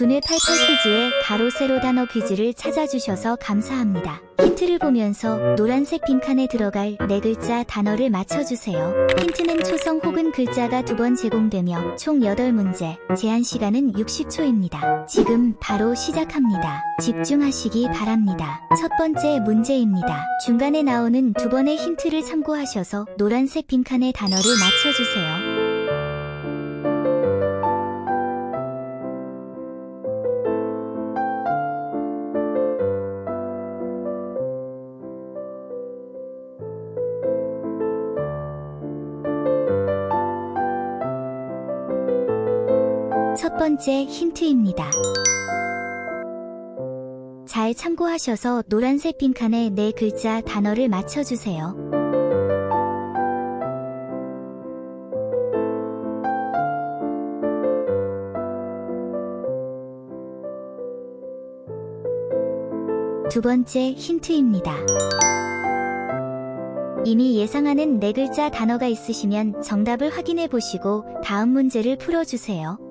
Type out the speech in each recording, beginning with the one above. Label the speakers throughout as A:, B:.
A: 두뇌 88 퀴즈의 가로 세로 단어 퀴즈를 찾아주셔서 감사합니다. 힌트를 보면서 노란색 빈칸에 들어갈 네 글자 단어를 맞춰주세요. 힌트는 초성 혹은 글자가 두 번 제공되며 총 8문제, 제한 시간은 60초입니다. 지금 바로 시작합니다. 집중하시기 바랍니다. 첫 번째 문제입니다. 중간에 나오는 두 번의 힌트를 참고하셔서 노란색 빈칸의 단어를 맞춰주세요. 첫 번째 힌트입니다. 잘 참고하셔서 노란색 빈칸에 네 글자 단어를 맞춰주세요. 두 번째 힌트입니다. 이미 예상하는 네 글자 단어가 있으시면 정답을 확인해 보시고 다음 문제를 풀어주세요.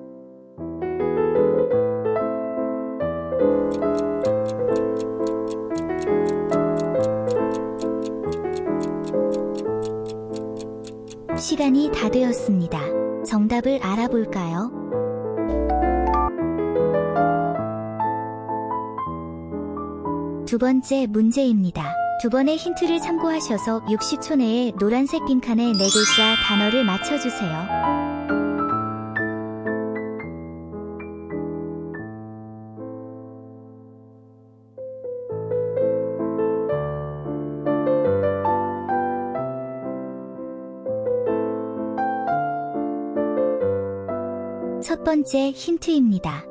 A: 시간이 다 되었습니다. 정답을 알아볼까요? 두 번째 문제입니다. 두 번의 힌트를 참고하셔서 60초 내에 노란색 빈칸에 네 글자 단어를 맞춰주세요. 첫 번째 힌트입니다.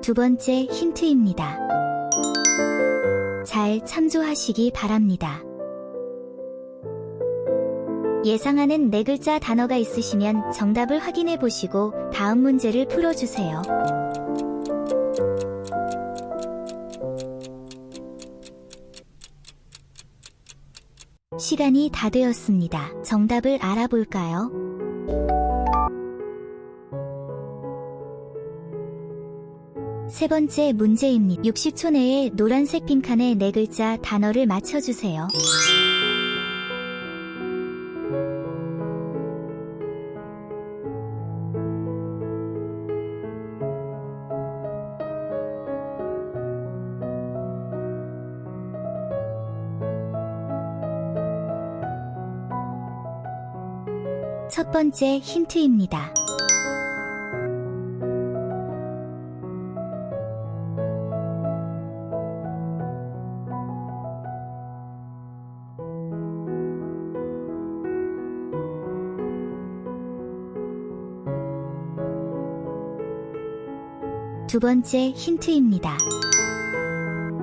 A: 두 번째 힌트입니다. 잘 참조하시기 바랍니다. 예상하는 네 글자 단어가 있으시면 정답을 확인해 보시고 다음 문제를 풀어주세요. 시간이 다 되었습니다. 정답을 알아볼까요? 세 번째 문제입니다. 60초 내에 노란색 빈칸에 네 글자 단어를 맞춰주세요. 첫 번째 힌트입니다. 두 번째 힌트입니다.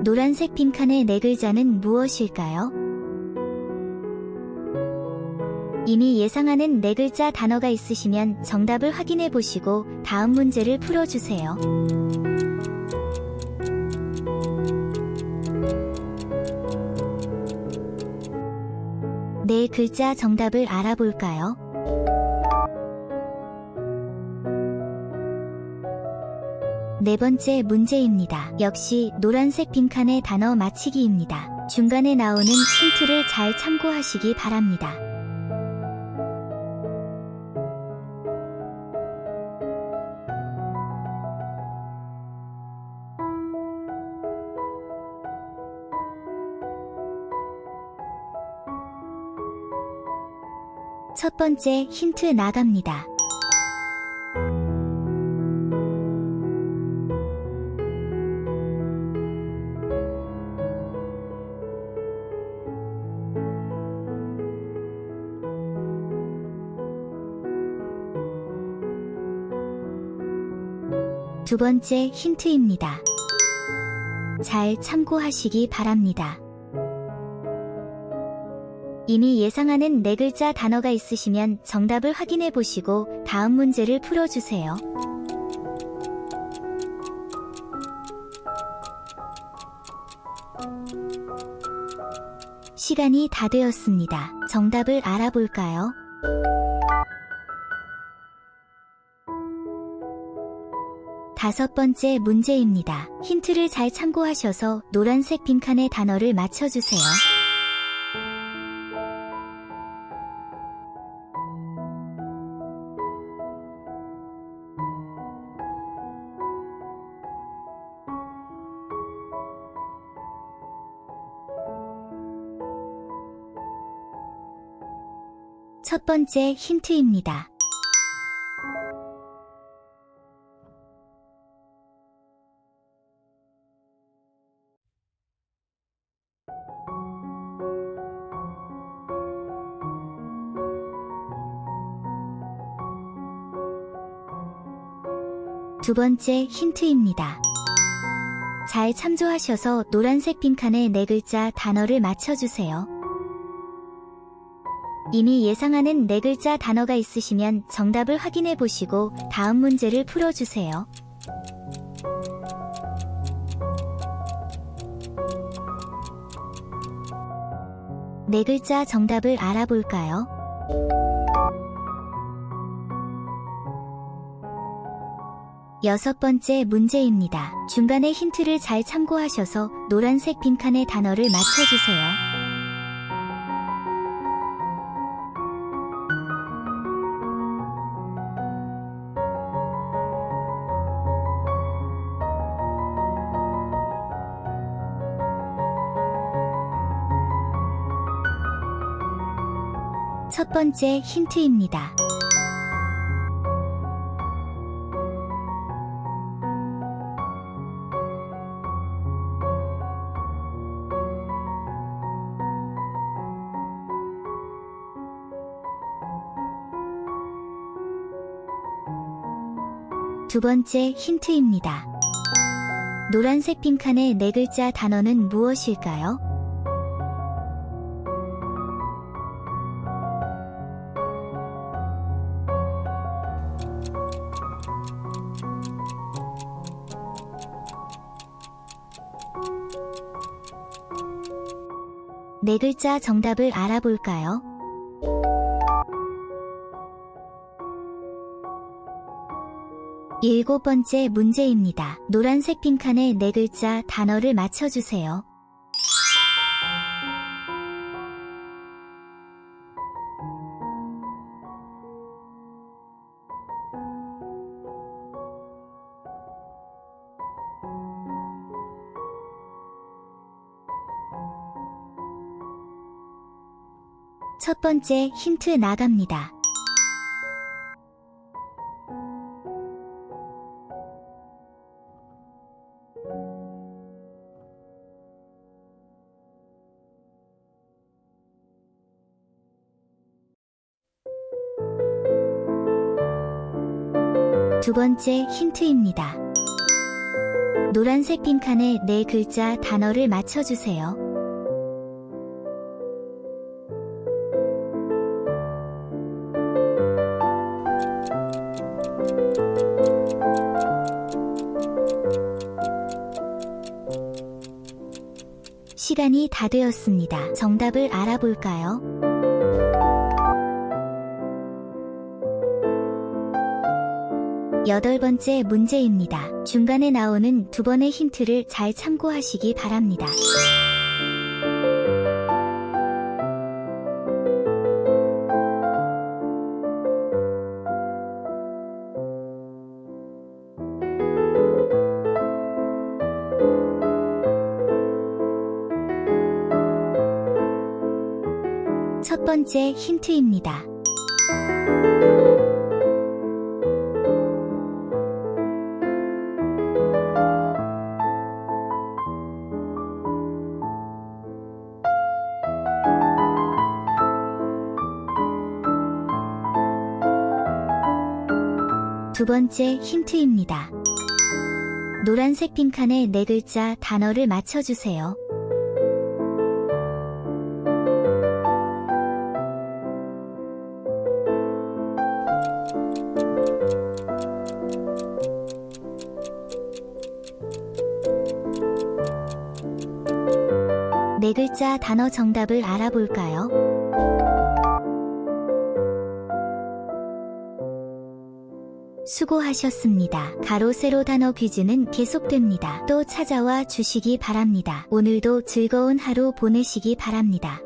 A: 노란색 빈칸의 네 글자는 무엇일까요? 이미 예상하는 네 글자 단어가 있으시면 정답을 확인해 보시고 다음 문제를 풀어주세요. 네 글자 정답을 알아볼까요? 네 번째 문제입니다. 역시 노란색 빈칸의 단어 맞히기입니다. 중간에 나오는 힌트를 잘 참고하시기 바랍니다. 첫 번째 힌트 나갑니다. 두 번째 힌트입니다. 잘 참고하시기 바랍니다. 이미 예상하는 네 글자 단어가 있으시면 정답을 확인해 보시고 다음 문제를 풀어주세요. 시간이 다 되었습니다. 정답을 알아볼까요? 다섯 번째 문제입니다. 힌트를 잘 참고하셔서 노란색 빈칸의 단어를 맞춰주세요. 첫 번째 힌트입니다. 두 번째 힌트입니다. 잘 참조하셔서 노란색 빈칸에 네 글자 단어를 맞춰주세요. 이미 예상하는 네 글자 단어가 있으시면 정답을 확인해 보시고 다음 문제를 풀어주세요. 네 글자 정답을 알아볼까요? 여섯 번째 문제입니다. 중간에 힌트를 잘 참고하셔서 노란색 빈칸의 단어를 맞춰주세요. 첫 번째 힌트입니다. 두 번째 힌트입니다. 노란색 빈칸의 네 글자 단어는 무엇일까요? 네 글자 정답을 알아볼까요? 일곱 번째 문제입니다. 노란색 빈칸에 네 글자 단어를 맞춰주세요. 첫 번째 힌트 나갑니다. 두 번째 힌트입니다. 노란색 빈칸에 네 글자 단어를 맞춰주세요. 시간이 다 되었습니다. 정답을 알아볼까요? 여덟 번째 문제입니다. 중간에 나오는 두 번의 힌트를 잘 참고하시기 바랍니다. 번째 힌트입니다. 두 번째 힌트입니다. 노란색 빈칸에 네 글자 단어를 맞춰주세요. 네 글자 단어 정답을 알아볼까요? 수고하셨습니다. 가로 세로 단어 퀴즈는 계속됩니다. 또 찾아와 주시기 바랍니다. 오늘도 즐거운 하루 보내시기 바랍니다.